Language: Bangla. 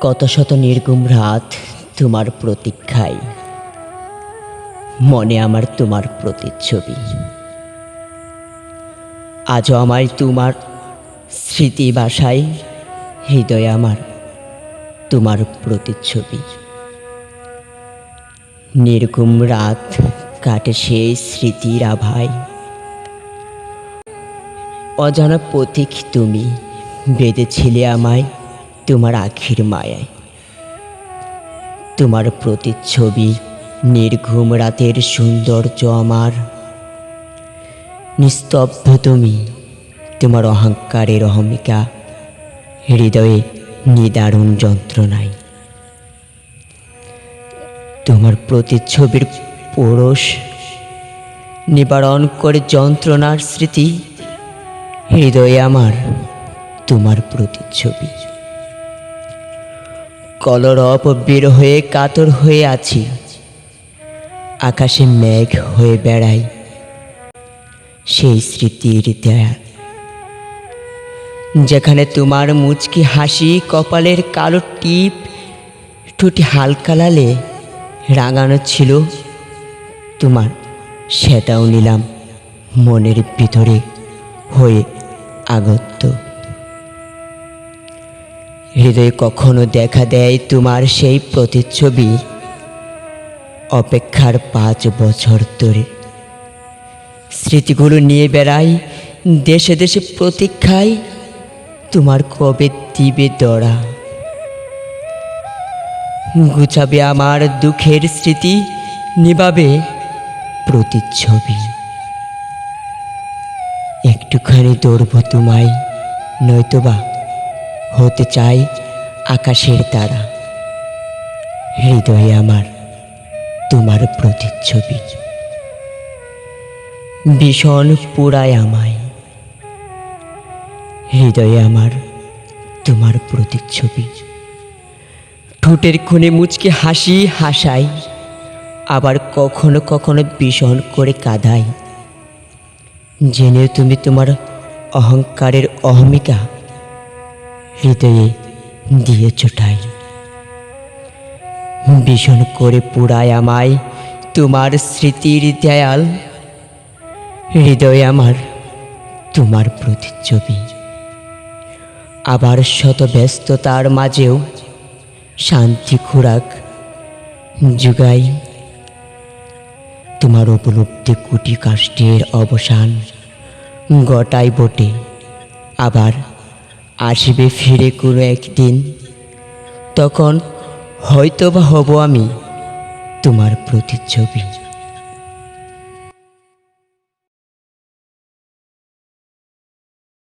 কত শত নির্গুম রাত তোমার প্রতীক্ষায়। মনে আমার তোমার প্রতিচ্ছবি। আজও আমায় তোমার স্মৃতি বাসায়, হৃদয়ে আমার তোমার প্রতিচ্ছবি। নির্গুম রাত কাটে সেই স্মৃতির আভায়। অজানা পথিক তুমি বেঁধেছিলে আমায়। তোমার আখির মায়ায়। তোমার প্রতিচ্ছবি নির্ঘুম রাতের সৌন্দর্য আমার। নিস্তব্ধ তুমি, তোমার অহংকারের অহমিকা হৃদয়ে নিদারুণ যন্ত্রণায়। তোমার প্রতিচ্ছবির পৌরষ নিবারণ করে যন্ত্রণার স্মৃতি হৃদয়ে আমার তোমার প্রতিচ্ছবি। কলরব বের হয়ে কাতর হয়ে আছি। আকাশে মেঘ হয়ে বেড়াই সেই স্মৃতির দেয়াল যেখানে তোমার মুচকি হাসি কপালের কালো টিপ ঠুটি হালকা লালে রাঙানো ছিল, তোমার সেটাও নিলাম মনের ভিতরে হয়ে আগত। হৃদয়ে কখনো দেখা দেয় তোমার সেই প্রতিচ্ছবি? অপেক্ষার পাঁচ বছর ধরে। স্মৃতিগুলো নিয়ে বেড়াই, দেশে দেশে প্রতীক্ষায় তোমার কবে দিবে দড়া? গুছাবে আমার দুঃখের স্মৃতি, নিবাবে প্রতিচ্ছবি। একটুখানি দৌড়ব তোমায়, নয়তোবা হতে চাই আকাশের তারা। হৃদয়ে আমার তোমার প্রতিচ্ছবি। ভীষণ পুরায় আমায়। হৃদয়ে আমার তোমার প্রতিচ্ছবি। ঠোঁটের খুনে মুচকে হাসি হাসাই, আবার কখনো কখনো ভীষণ করে কাঁদাই। জেনেও তুমি তোমার অহংকারের অহমিকা। হৃদয়ে দিয়ে চোটাই। ভীষণ করে পুরায় আমায় তোমার স্মৃতির দেয়াল। হৃদয়ে আমার তোমার প্রতিচ্ছবি। আবার শত ব্যস্ততার মাঝেও শান্তি খোরাক যুগাই তোমার উপলব্ধি কুটি কাষ্টের অবসান গটাই বটে। আবার আসবে ফিরে কোনো একদিন। তখন হয়তো বা হব আমি তোমার প্রতিচ্ছবি।